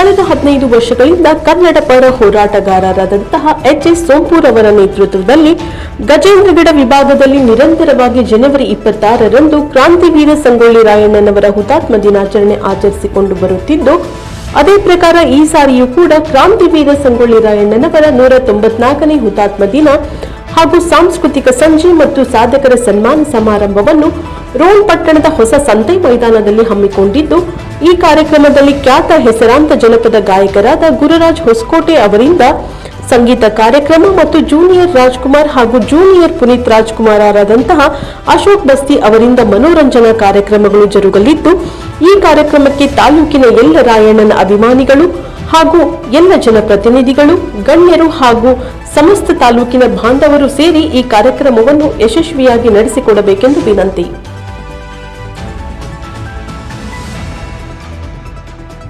ಕಳೆದ ಹದಿನೈದು ವರ್ಷಗಳಿಂದ ಕನ್ನಡ ಪರ ಹೋರಾಟಗಾರರಾದಂತಹ ಎಚ್ ಎಸ್ ಸೋಂಪೂರ್ ಅವರ ನೇತೃತ್ವದಲ್ಲಿ ಗಜೇಂದ್ರಗಡ ವಿಭಾಗದಲ್ಲಿ ನಿರಂತರವಾಗಿ ಜನವರಿ ಇಪ್ಪತ್ತಾರರಂದು ಕ್ರಾಂತಿವೀರ ಸಂಗೊಳ್ಳಿ ರಾಯಣ್ಣನವರ ಹುತಾತ್ಮ ದಿನಾಚರಣೆ ಆಚರಿಸಿಕೊಂಡು ಬರುತ್ತಿದ್ದು, ಅದೇ ಪ್ರಕಾರ ಈ ಸಾರಿಯೂ ಕೂಡ ಕ್ರಾಂತಿವೀರ ಸಂಗೊಳ್ಳಿ ರಾಯಣ್ಣನವರ ನೂರ ತೊಂಬತ್ನಾಲ್ಕನೇ ಹುತಾತ್ಮ ದಿನ ಹಾಗೂ ಸಾಂಸ್ಕೃತಿಕ ಸಂಜೆ ಮತ್ತು ಸಾಧಕರ ಸನ್ಮಾನ ಸಮಾರಂಭವನ್ನು ರೋಮ್ ಪಟ್ಟಣದ ಹೊಸ ಸಂತೆ ಮೈದಾನದಲ್ಲಿ ಹಮ್ಮಿಕೊಂಡಿದ್ದು ಈ ಕಾರ್ಯಕ್ರಮದಲ್ಲಿ ಖ್ಯಾತ ಹೆಸರಾಂತ ಜನಪದ ಗಾಯಕರಾದ ಗುರುರಾಜ್ ಹೊಸಕೋಟೆ ಅವರಿಂದ ಸಂಗೀತ ಕಾರ್ಯಕ್ರಮ ಮತ್ತು ಜೂನಿಯರ್ ರಾಜ್ಕುಮಾರ್ ಹಾಗೂ ಜೂನಿಯರ್ ಪುನೀತ್ ರಾಜ್ಕುಮಾರ್ ಆರಾದಂತಹ ಅಶೋಕ್ ಬಸ್ತಿ ಅವರಿಂದ ಮನೋರಂಜನಾ ಕಾರ್ಯಕ್ರಮಗಳು ಜರುಗಲಿದ್ದು, ಈ ಕಾರ್ಯಕ್ರಮಕ್ಕೆ ತಾಲೂಕಿನ ಎಲ್ಲ ರಾಯಣ್ಣನ ಅಭಿಮಾನಿಗಳು ಹಾಗೂ ಎಲ್ಲ ಜನಪ್ರತಿನಿಧಿಗಳು, ಗಣ್ಯರು ಹಾಗೂ ಸಮಸ್ತ ತಾಲೂಕಿನ ಬಾಂಧವರು ಸೇರಿ ಈ ಕಾರ್ಯಕ್ರಮವನ್ನು ಯಶಸ್ವಿಯಾಗಿ ನಡೆಸಿಕೊಡಬೇಕೆಂದು ವಿನಂತಿ.